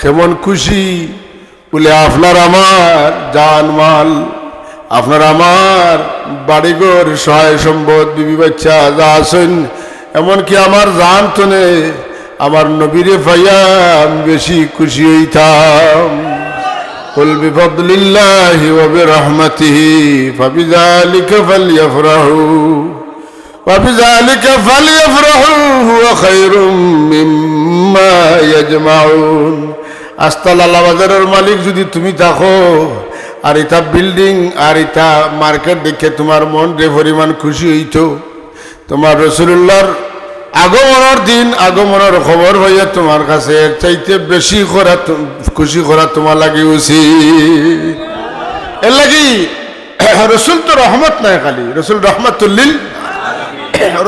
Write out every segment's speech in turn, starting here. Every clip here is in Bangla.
কেমন খুশি বলে আপনার আমার জান মাল আপনার আমার বাড়িঘর সহায় সম্পদ বিবি বাচ্চা যা আছেন এমনকি আমার জান তো নেই আমার নবীরে ভাইয়া আমি বেশি খুশি হইতাম قل بفضل الله وبرحمته فبذلك فليفرحوا وبذلك فليفرحوا هو خير مما يجمعون আস্তালাল্লা বাজারের মালিক যদি তুমি থাকো আর এটা বিল্ডিং, আর এটা মার্কেট দেখে তোমার মন রে পরিমাণ খুশি হইতো। তোমার রসুল্লাহর আগমনের দিন, আগমনের খবর হইয়া তোমার কাছে এর চাইতে বেশি করা খুশি করা তোমার লাগে উচিত। এর লাগি, রসুল তো রহমত নাই খালি, রসুল রহমতুল্লিল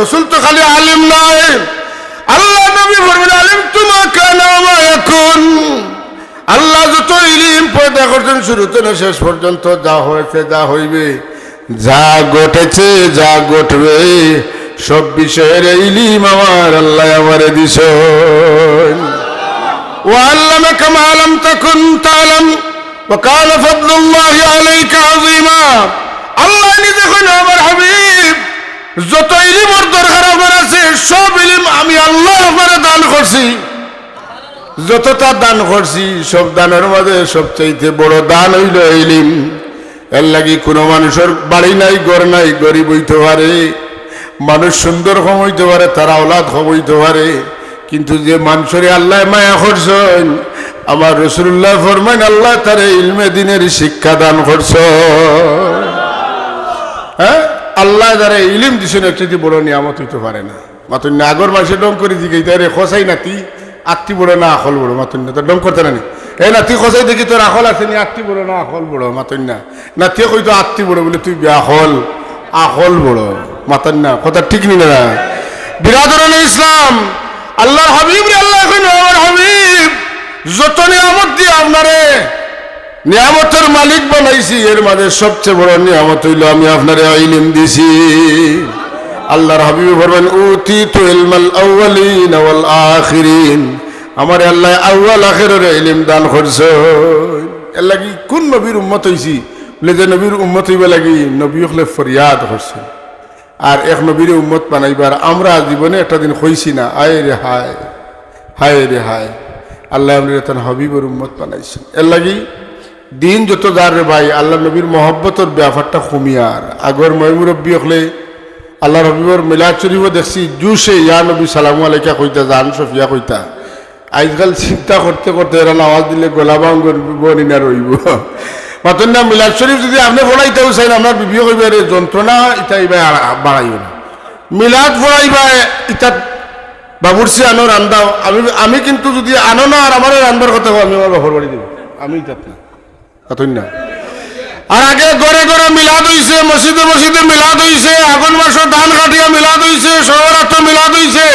রসুল তো খালি আলিম নাই। আল্লাহ নবী বলবেন, আলিম তোমা কেন এখন। আল্লাহ যত ইলিম পয়দা করছেন শুরু থেকে শেষ পর্যন্ত যা হয়েছে যা হইবে যা ঘটেছে যা ঘটবে সব বিষয়ের ইলিম আমার আল্লাহ আমারে দিছ وعلمك ما لم تكن تعلم وكان فضل الله عليك عظيما আল্লাহ নিজে কইল আমার হাবিব যত ইলিমর দরকার আমার আছে সব ইলিম আমি আল্লাহ আপনারে দান করছি যতটা দান করছি, সব দানের মাঝে সবচাইতে বড় দান হইল ইলিম। এর লাগি কোনো মানুষের বাড়ি নাই, ঘর নাই, গরিব হইতে পারে, মানুষ সুন্দর হইতে পারে, তারা ওলাদ হইতে পারে, কিন্তু যে মানুষের আল্লাহ মায়া করছেন, আমার রসুল্লাহ ফরমান আল্লাহ তার ইলমে দিনের শিক্ষা দান করছ। হ্যাঁ? আল্লাহ যারা ইলিম দিছেন একটি বড় নিয়ামত হইতে পারে না। মাতুন আগর মাসে ডং করে দিকে তাই খসাই নাতি। আত্মি বড় না আখল বড় মাতুন না তো ডং করতে নানি। এই নাতি খসাই দেখি তোর আখল আছে নি আত্মি বড় না আখল বড় মাতুন না নাতিয়ে কই তো আত্মি বড় বলে তুই আখল আখল বড় মাতান না কথা ঠিক নি না? বিরাদরণ ইসলাম, আল্লাহর হাবিব রে, আল্লাহ কইন আমার হাবিব, যত নিয়ামত দিয়ে আপনারে নিয়ামতের মালিক বানাইছি, এর মাঝে সবচেয়ে বড় নিয়ামত হইল আমি আপনারে ইলিম দিছি। আল্লাহর হাবিব বলবেন উতি তো ইলমাল আউয়ালিন ওয়াল আখিরিন। আমার আল্লাহ আউয়াল আখিরের ইলিম দান করছে। এর লাগি কোন নবীর উম্মত হইছি? বলে যে নবীর উম্মত হইবে লাগি নবী হলে ফরিয়াদ করছে। আর এক নবীর উম্মত বানাইবার আমরা জীবনে একটা দিন হইছি না। আয় রে হায় হায় রে হায়। আল্লাহ তান হবিবর উম্মত বানাইছেন। এর লাগি দিন যত যার রে ভাই, আল্লাহ নবীর মহব্বতর ব্যাপারটা কমিয়ার আগর ময়মুরব্বী হলে আল্লাহ রবিবর মিলাদ শরীফও দেখছি, জুসে, ইয়া নবী, সালামু আলাইকা কইতা, জান সফিয়া কইতা। আজকাল চিন্তা করতে করতে এরা আওয়াজ দিলে গোলাবাং বনি না রইব। মাতন না, মিলাদ শরীফ যদি আপনি পড়াইতেও চাইন, আপনার বিবিও কইবে রে যন্ত্রণা, ইটা ইবা বাড়াইব না। মিলাদ পড়াইবা ইটা বাবুরসি আনো রান্দাও আমি আমি কিন্তু যদি আনো না, আর আমার রান্দার কথা আমি আমার বাপর বাড়ি দেব আমি ইটাত না। না। আর আগে ঘরে ঘরে মিলাদ হইছে, মসজিদে মসজিদে মিলাদ হইছে, আগুন মাসের ধান কাটিয়া মিলাদ হইছে সহরাত্র মিলাদ হইছে।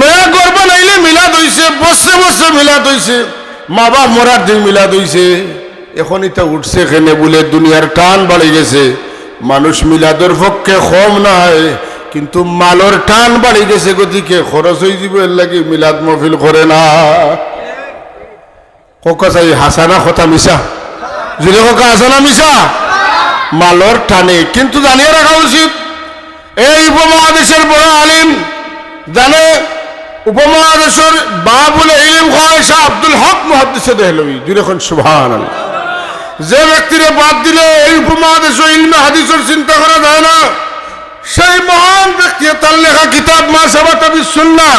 মেয়া গর্ব নাইলে মিলাদ হইছে বসে বসে মিলাদ হইছে। মা বাপ মরার দিন মিলাদ হইছে। এখন এটা উঠছে কেনে বলে দুনিয়ার টান বাড়ি গেছে। মানুষ মিলাদের পক্ষে কম নাই, কিন্তু মালর টান বাড়ি গেছে গতিকে খরচ হয়ে যাব, এর লাগে মিলাদ মহফিল করে না। কোকা চাই হাসানা কথা মিশা যদি কোকা হাসানা মিশা মালর টানে কিন্তু জানিয়ে রাখা উচিত, এই উপমহাদেশের বড় আলিম জানে, উপমহাদেশের বাবুল ইলিম খায়সা আব্দুল হক মহাদিসে দেহলবি। যখন সুবহান যে ব্যক্তিরে বাদ দিলে এই উপমহাদেশ ইলমে হাদিসের চিন্তা করা যায় না, সেই মহান ব্যক্তি, তার লেখা কিতাব মা সাবা তাবি সুন্না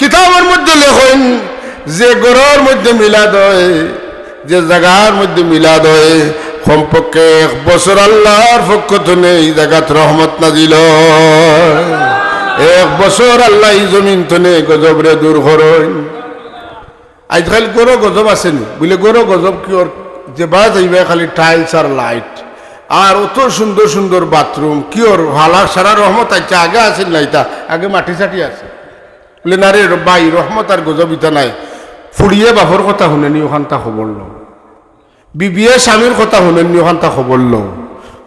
কিতাবের মধ্যে লেখেন, যে গড়ের মধ্যে মিলাদ হয় যে জায়গার মধ্যে মিলাদ হয়, কমপক্ষে এক বছর আল্লাহর পক্ষ থেকে এই জায়গাত রহমত নাজিল হয়। এক বছর আল্লাহ এই জমিন তনে গজবরে দূর করেন। আজকাল গরো গজব আসেনি। বলে গরো গজব কি ওর যে বা যাইবে খালি টাইলস আর লাইট আর অত সুন্দর সুন্দর বাথরুম কি ওর হালা সারা রহমত আছে? আগে আসেন না ইতা আগে মাটি চাটি আছে। বলে, না রে বাই রহমত আর গজব ইতা নাই। ফুড়িয়ে বাপর কথা শুনেনি ওখান তা খবর লো বিবিয়ে স্বামীর কথা শুনেনি ওখান তা খবর লো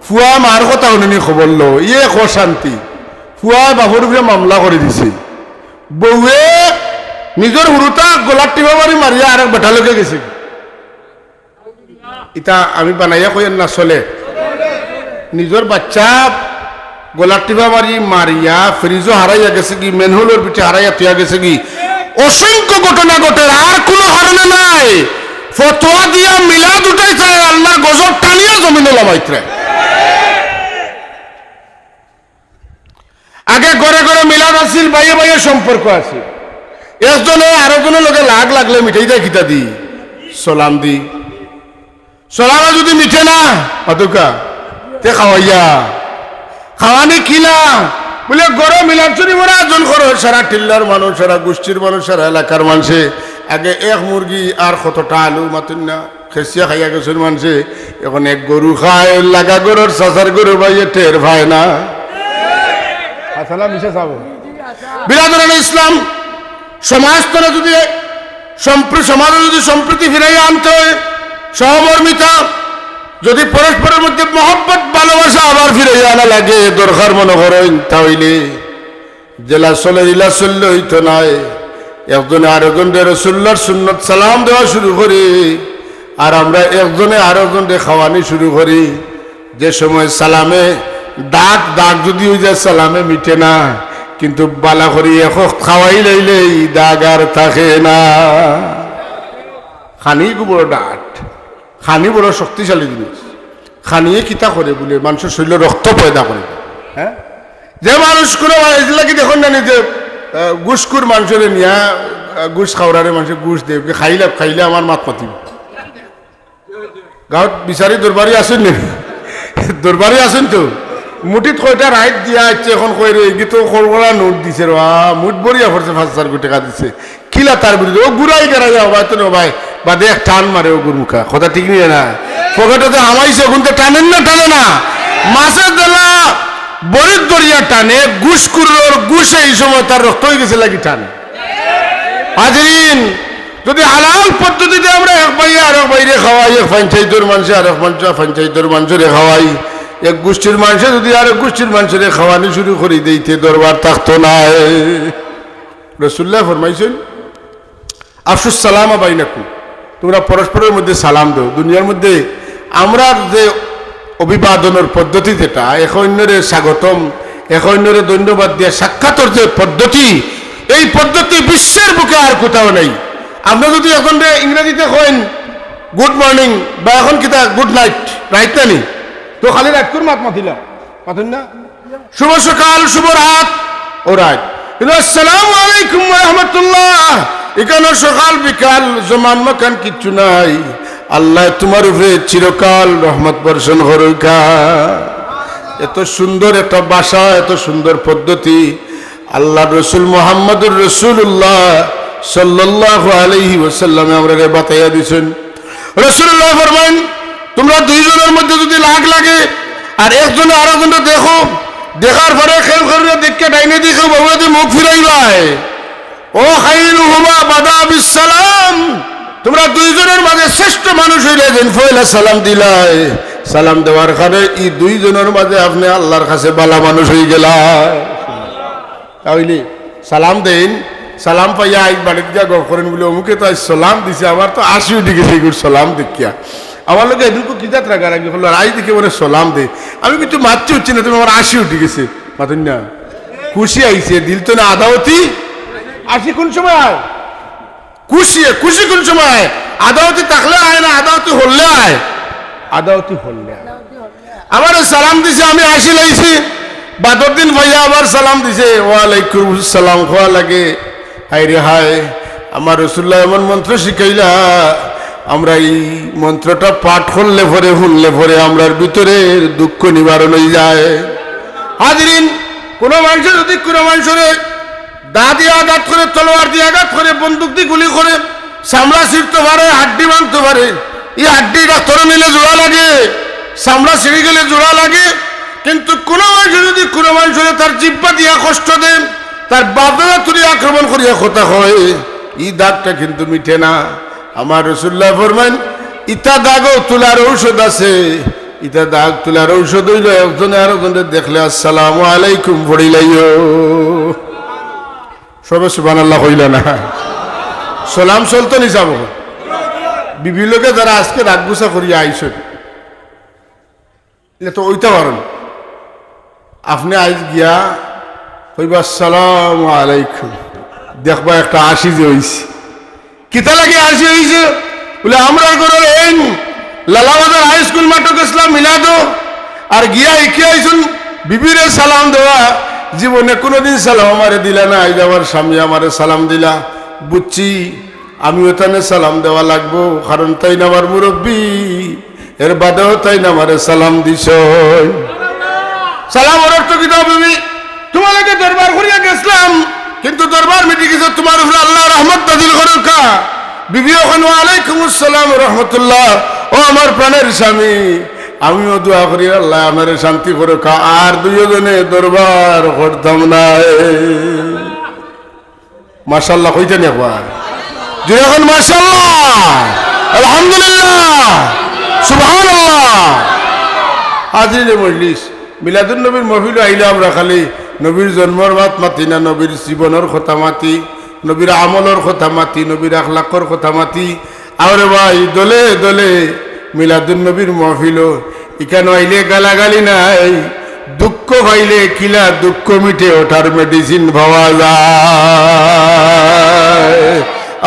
ফুয়া মার কথা শুনেনি খবর লো ইয়ে এক শান্তি। ফুয়া বাপর উপরে মামলা করে দিছে। বউয়ে নিজের হুরুতা গোলাপ টিপা মারি মারিয়া আর এক গেছে। ইতা আমি বানাইয়া কই না চলে নিজের বাচ্চা গোলাপ টিপা মারি মারিয়া ফ্রিজও হারাইয়া গেছে কি মেনহুলের পিঠে হারাইয়া তুইয়া গেছে কি অসংখ্য ঘটনা ঘটে, আর কোনো হারণে নাই। ফতোয়া দিয়া মিলা মিলাদ উঠাইছে আল্লাহ গজব টানিয়া জমিনে লামাইছে আগে ঘরে ঘরে মিলাদ আছিল, বাইয়ে বাইয়ে সম্পর্ক আছিল একজনে আরেকজনের লগে লাগ লাগলে মিঠাই দেয় খিতা দি সলাম দি। সলামে যদি মিঠে না অতকা তে খাওয়াইয়া। খাওয়ানি কিনা বলে গরো মিলাদ চুরি মরা একজন করো। সারা টিল্লার মানুষ সারা গোষ্ঠীর মানুষ সারা এলাকার মানুষে। আগে এক মুরগি আর কতটা আলু মাতুন না। খেসিয়া খাইয়া গেছেন মানুষে। এখন এক গরু খায় লাগা গরুর সাসার গরু ভাইয়ে টের ভাই না। বিরাদরান ইসলাম সমাজতলে যদি সম্প্র- সমাজে যদি সম্প্রীতি ফিরাইয়া আনতে হয় সহমর্মিতা যদি পরস্পরের মধ্যে মহব্বত, ভালোবাসা আবার ফিরাইয়া আনা লাগে, দরকার মনে করেন তাহলে। জেলা চলে ইলা চললে হইতো নাই একজনে আরেকজনের রসুল্লার সুন্নত সালাম দেওয়া শুরু করি, আর আমরা একজনে আরেকজনকে খাওয়ানি শুরু করি। যে সময় সালামে ডাক ডাক যদি ওই যায়, সালামে মিটে না। কিন্তু বালা করি এক খাওয়াই লাইলেই দাগ আর থাকে না। খানি বড় ডাট খানি বড় শক্তিশালী জিনিস খানিয়ে কিতা করে বলে মানুষের শরীরে রক্ত পয়দা করে হ্যাঁ যে মানুষ কোনো এগুলাকে দেখুন না যে গুসকুর মানুষের নিয়া গুস খাওয়ারে মানুষের গুস দেব খাইলে খাইলে আমার মাত মাতিব। গাঁৱত বিচাৰি দৰবাৰী আছেন নে? দৰবাৰী আছেন তো। মুঠিত কয়টা ৰাইট দিয়া আছে এখন কয় রে এইগিতো সৰুবৰা নোট দিছে ৰ মুঠ বঢ়িয়া পাঁচ হাজার কোটি টাকা দিছে। কিলা তার বিরুদ্ধে। ও গুড়াই গেরাই হবাই তো নবাই বা দেখ, টান মারে ও গুরমুখা কথা ঠিক নিয়ে না। পকেটতে হামাইছে ওখানতে টানেন না, টানে না। মাছের দেলা বরিদ দরিয়া টানে গুস কুরোর গুসে এই সময় তার রক্ত হয়ে গেছে লাগি টানে। হাজরিন, যদি হালাল পদ্ধতিতে আমরা এক ভাই আর এক বাইরে খাওয়াই, এক পঞ্চায়েতের মানুষে আর এক পঞ্চায়েত পঞ্চায়েতের মানুষের খাওয়াই, এক গোষ্ঠীর মানুষে যদি আর এক গোষ্ঠীর মানুষের খাওয়ানি শুরু করে, দিইতে দরবার থাকতো না। রসুল্লাহ ফরমাইছেন আফসুস সালামা বাইনাকু তোমরা পরস্পরের মধ্যে সালাম দাও। দুনিয়ার মধ্যে আমরা যে অভিবাদনের পদ্ধতি যেটা, এক অন্যরে স্বাগতম, এক অন্যরে ধন্যবাদ দিয়ে সাক্ষাৎর যে পদ্ধতি, এই পদ্ধতি বিশ্বের বুকে আর কোথাও নেই। আপনি যদি এখন ইংরেজিতে কইন, গুড মর্নিং বা এখন কিতা, গুড নাইট রাইট না নি? তো খালি রাইট করে মাত মাতিলাম মাতুন না? শুভ সকাল, শুভ রাত। ও কিন্তু আসসালামু আলাইকুম রহমতুল্লাহ। এখানে সকাল বিকাল জমান মাকান কিচ্ছু নাই। আল্লাহ তোমার উপরে চিরকাল রহমত বর্ষণ হরুকা এত সুন্দর একটা বাসা, এত সুন্দর পদ্ধতি। আল্লাহ রসুল মোহাম্মদুর রসুল্লাহ সাল্লাহ আলহি ওসাল্লামে আমরা বাতাইয়া দিছেন। রসুল্লাহ ফরমান তোমরা দুইজনের মধ্যে যদি লাগ লাগে, আর একজন একজনে আরেকজনটা দেখো, দেখার পরে খেল করে দেখে ডাইনে দেখো বাবুদি মুখ ফিরাইবাই ও খাইলু হুমা বাদা বিসালাম তোমরা দুইজনের মাঝে শ্রেষ্ঠ মানুষ হইলে যেন ফয়লা সালাম দিলাই। সালাম দেওয়ার কারণে এই দুইজনের মাঝে আপনি আল্লাহর কাছে বালা মানুষ হয়ে গেলা তাহলে সালাম দেন, সালাম পাইয়া আই বাড়িতে গিয়া গপ করেন, বলে অমুকে তো আজ সালাম দিছে, আমার তো উঠে গেছে এগুলো সালাম দেখিয়া। আমার লোক এদিকে কি যাত্রা গাড়ি হলো আই দেখে মানে সালাম দে। আমি কিন্তু মারতে হচ্ছি না, তুমি আমার আশি উঠে গেছে। মাতুন না খুশি আইছে, দিল তো না আদাওতি? আশি কোন সময়? আয় খুশি খুশি কোন সময়? আদাওতি থাকলে আয় না আদাওতি হললে আয়। আদাওতি হললে আয়। আমার সালাম দিছে আমি আসি লাইছি। বাদর দিন ভাইয়া আবার সালাম দিছে ওয়ালাইকুম সালাম খোয়া লাগে। হাই রে হাই আমার রসুল্লাহ এমন মন্ত্র শিখাইলা আমরা এই মন্ত্রটা পাঠ করলে পরে শুনলে পরে আমরার ভিতরে দুঃখ নিবারণ হয়ে যায়। হাজরিন কোনো মানুষের যদি কোনো মানুষের দা দিয়ে আঘাত করে, তলোয়ার দিয়ে আঘাত করে, বন্দুক দিয়ে গুলি করে চামড়া ছিঁড়তে পারে হাড্ডি ভাঙতে পারে এই হাড্ডি ডাক্তার নিলে জোড়া লাগে চামড়া ছিঁড়ে গেলে জোড়া লাগে, কিন্তু কোনো মানুষ যদি কোনো মানুষের তার জিব্বা দিয়া কষ্ট দেন তার বাদরা তুলি আক্রমণ করিয়া কথা হয় এই দাগটা কিন্তু মিঠে না। আমার রসুল্লাহ ফরমান ইটা দাগও তোলার ঔষধ আছে। ইটা দাগ তোলার ঔষধ হইল একজনে আর একজনের দেখলে, আসসালাম আলাইকুম, পড়িলাইও। সবে সুবান আল্লাহ হইল না। সালাম চলতো নি যাব। বিবিলোকে যারা আজকে রাগগুসা করিয়া আইসন এটা তো ওইটা পারেন। আপনি আইজ গিয়া কইবা, আসসালাম আলাইকুম। দেখবা একটা আশি যে হইছে। কিতা লাগে আশি হইছে? বলে, আমরা ঘরের এই লালাবাজার হাই স্কুল মাঠক ইসলাম মিলাদো। আর গিয়া ইকে আইসুন বিবিরে সালাম দেওয়া। জীবনে কোনোদিন সালাম আমারে দিলা না আজ আমার স্বামী আমারে সালাম দিলা। বুঝছি আমি ওখানে সালাম দেওয়া লাগবো, কারণ তাই না আমার মুরব্বী? এর বাদেও তাই না আমারে সালাম দিছ। সালাম ওর অর্থ কি দাও বিবি তোমাকে দরবার করিয়া গেছিলাম, কিন্তু দরবার মিটি গেছে তোমার উপরে আল্লাহ রহমত নাজিল করুন কা বিবি ওখানে আলাইকুম আসসালাম রহমতুল্লাহ। ও আমার প্রাণের স্বামী আমিও দোয়া করি, আল্লাহ আমার শান্তি করো কা আর দুজনে দরবার করতাম না মাশাল্লাহ কইতে নি একবার? যে এখন মাশাল্লাহ আলহামদুলিল্লাহ। সুবহানাল্লাহ। হাজিরে মজলিস। মিলাদুল নবীর মহিল আইলে আমরা খালি নবীর জন্মর মাত মাতি না নবীর জীবনের কথা মাতি নবীর আমলের কথা মাতি নবীর আখলাকর কথা মাতি। আরে ভাই, দলে দলে মিলাদুল নবীর মহফিল এখানে আইলে গালাগালি নাই দুঃখ হইলে কিলা দুঃখ মিটে ওঠার মেডিসিন পাওয়া যায়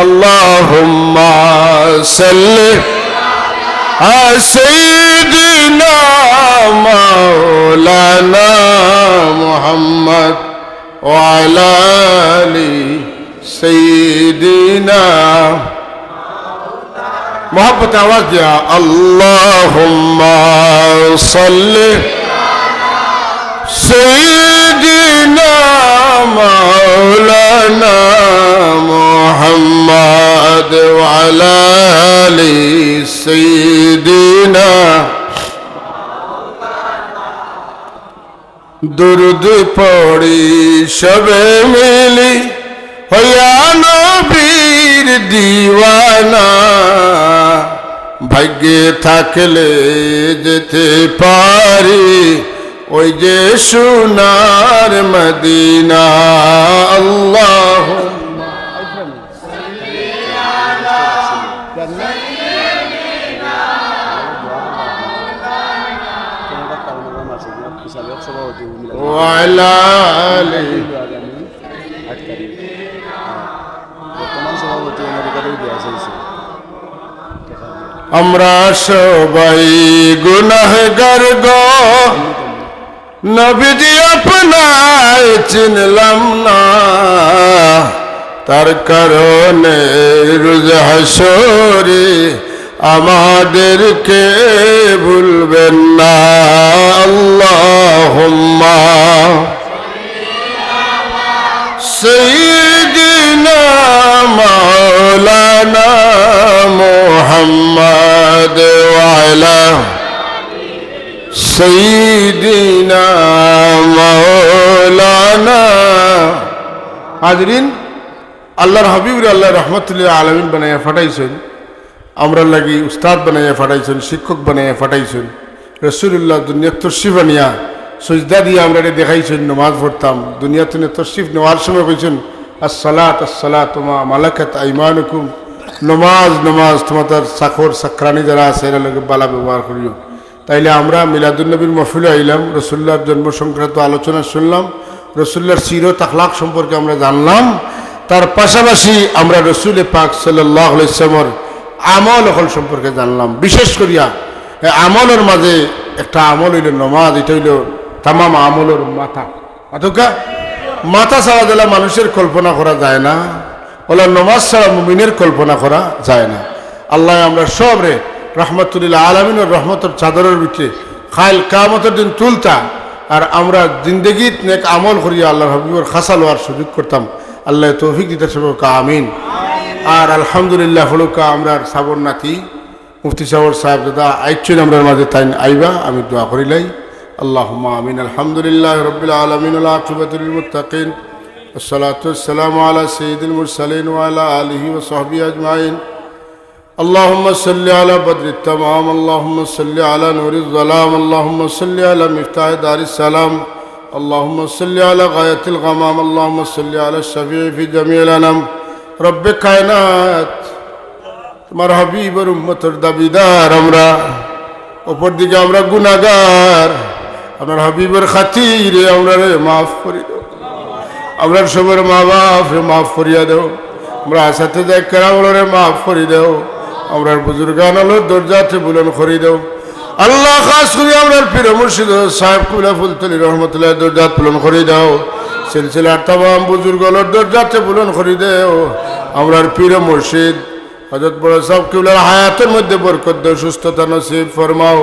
আল্লাহ সাল্লি سيدنا مولانا محمد وعلى آل سيدنا محبت آواز دیا اللہم صلی سیدنا مولانا محمد وعلا علی سیدنا درد پڑی شب ملی ہویا نو দিওয়ানা ভাগ্যে থাকলে যেতে পারি ওই যে সোনার মদিনা আল্লাহ وعلى آله আমরা সবাই গুনাহগার গো। নবীজি আপনায় চিনলাম না। তার কারণে রুজাহরি আমাদেরকে ভুলবেন না। আল্লাহ সেই مولانا محمد وعلى سيدنا مولانا হাজরিন আল্লাহর হাবিবরে আল্লাহ রহমতুল্লাহ আলমিন বানাইয়া ফাটাইছেন আমরা লাগি উস্তাদ বানাইয়া ফাটাইছেন শিক্ষক বানাইয়া ফাটাইছেন রসুল্লাহ দুনিয়া তর্সি বানিয়া সজদা দিয়ে আমরা এটা দেখাইছেন নমাজ পড়তাম দুনিয়া তুনে তর্সিফ নেওয়ার সময় কইছেন আইমানুকুম। নমাজ নমাজ তোমার তার সাখর, সাকরানি যারা আছে, এরা লোকে বালা ব্যবহার করিও। তাইলে আমরা মিলাদুলনবীর মফিলে আইলাম রসুল্লার জন্ম সংক্রান্ত আলোচনা শুনলাম রসুল্লাহর সিরো তাখলাক সম্পর্কে আমরা জানলাম। তার পাশাপাশি আমরা রসুল পাক সাল্লাহ ইসলামর আমল অকল সম্পর্কে জানলাম। বিশেষ করিয়া আমলের মাঝে একটা আমল হইল নমাজ, এটা হইল তামাম আমলের মাথা। অতকা মাথা ছাড়া দিলে মানুষের কল্পনা করা যায় না। ওলা নমাজ ছাড়া মুমিনের কল্পনা করা যায় না। আল্লাহ আমরা সব রে রহমতুল্লাহ আলমিনের রহমতের চাদরের ভিতরে খাইল কামতের দিন তুলতা আর আমরা জিন্দগিত নেক আমল করিয়া আল্লাহ হাবিবর খাসা লওয়ার সুযোগ করতাম। আল্লাহ তৌফিক দিতে সব আমিন। আর আলহামদুলিল্লাহ হলুকা আমরা সাবর নাতি। মুফতি সাবর সাহেব দাদা আইছেন আমরা মাঝে তাই আইবা, আমি দোয়া করিলাই আল্লাহ আমিন আলহামদুলিল্লাহ রবিল আলমিন আকিবাতুল মুত্তাকিন والصلاة والسلام على سيد المرسلين وعلى آله وصحبه أجمعين اللهم صل على بدر التمام اللهم صل على نور الظلام اللهم صل على مفتاح دار السلام اللهم صل على غاية الغمام اللهم صل على الشفيع في جميع الأنام رب কায়নাত তোমার হাবিবের উম্মতের দাবিদার আমরা অপর দিকে আমরা গুনাগার আপনার হাবিবের খাতিরে আমরা রে মাফ করি দাও। আমরা সবার মা বাপ রে মাফ করিয়া দেও। আমরা আসাতে যাই কেরামরে মাফ করি দেও। আমরা বুজুর্গান আলো দরজাতে বুলন করি দেও। আল্লাহ খাস করি আমরা পীর মুর্শিদ সাহেব কুলা ফুলতলি রহমতুল্লাহ দরজাত পূরণ করে দাও। সিলসিলার তাম বুজুর্গলোর দরজাতে পূরণ করে দেও। আমরার পীর মুর্শিদ হজরত বড় সাহেব কিউলার হায়াতের মধ্যে বরকত দেও, সুস্থতা নসিব ফরমাও।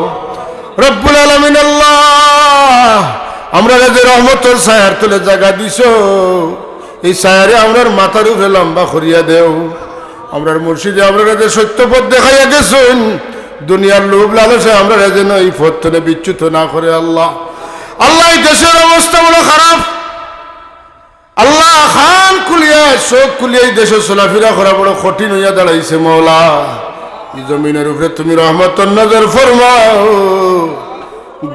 রব্বুল আলমিন আল্লাহ আমরা যে রহমতর সায়ার তুলে জায়গা দিছ। এই সায়ারে আমরার মাথার উপরে লম্বা করিয়া দেও। আমরার মুর্শিদে আমরা যে সত্য পথ দেখাইয়া গেছেন। দুনিয়ার লোভ লালসে আমরা যেন এই পথ তুলে বিচ্যুত না করে আল্লাহ। আল্লাহ দেশের অবস্থা বড় খারাপ। আল্লাহ খান কুলিয়া চোখ কুলিয়া এই দেশে চলাফেরা করা বড় কঠিন হইয়া দাঁড়াইছে মৌলা। এই জমিনের উপরে তুমি রহমত নজর ফরমাও।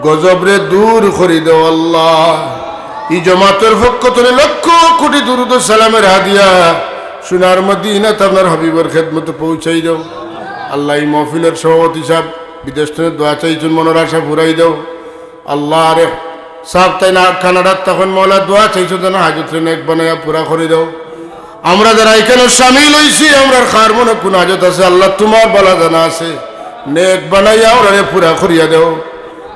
গজবরে দূর করি দেও আল্লাহ। এই জমাতের পক্ষ লক্ষ কোটি দুরুদ সালামের হাদিয়া সোনার মদিনাত আপনার হাবিবর খেদমত পৌঁছাই দাও। আল্লাহ মহফিলের সভাপতি সাহেব, বিদেশ থেকে দোয়া চাইছেন, মনের আশা ফুরাই দাও। আল্লাহ আরে সাহেব, তাই না, কানাডার তখন মহলা দোয়া চাইছো যেন হাজত নেক বানাইয়া পুরা করে দাও। আমরা যারা এখানে সামিল হয়েছি আমরা খার মনে কোন হাজত আছে? আল্লাহ তোমার বলা জানা আছে, নেক বানাইয়া ওরা পুরা করিয়া দেও।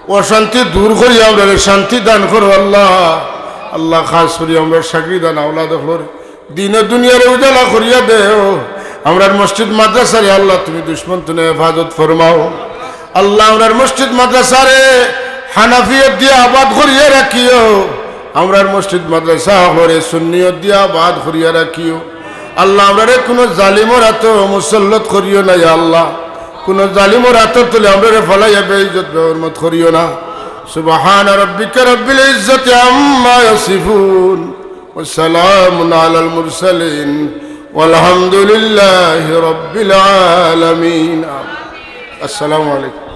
অশান্তি দূর করি আমরা, শান্তি দান করো আল্লাহ। আল্লাহ খাস করি আমরা চাকরি দান, আওলাদ হলোর। দিনে দুনিয়ার উজালা করিয়া দেও। আমরা মসজিদ, মাদ্রাসারে, আল্লাহ তুমি দুশ্মন, তুমি হেফাজত ফরমাও। আল্লাহ আমরার মসজিদ, মাদ্রাসারে হানাফিয়ত দিয়ে আবাদ করিয়া রাখিও। আমরার মসজিদ, মাদ্রাসা হরে সুন্নিয়ত দিয়ে আবাদ করিয়া রাখিও। আল্লাহ আমরারে কোনো জালিমর হাত মুসল্লত করিও না, ইয়া আল্লাহ। কোন জালিমর হাতর তুলে আমরা ফলাইয়া বেইজত বেহরমত করিও না সুবহান রব্বিক রব্বিল ইজ্জতি আম্মা ইয়াসিফুন ওয়াসালাম আলাল মুরসালিন والحمد لله رب العالمين السلام عليكم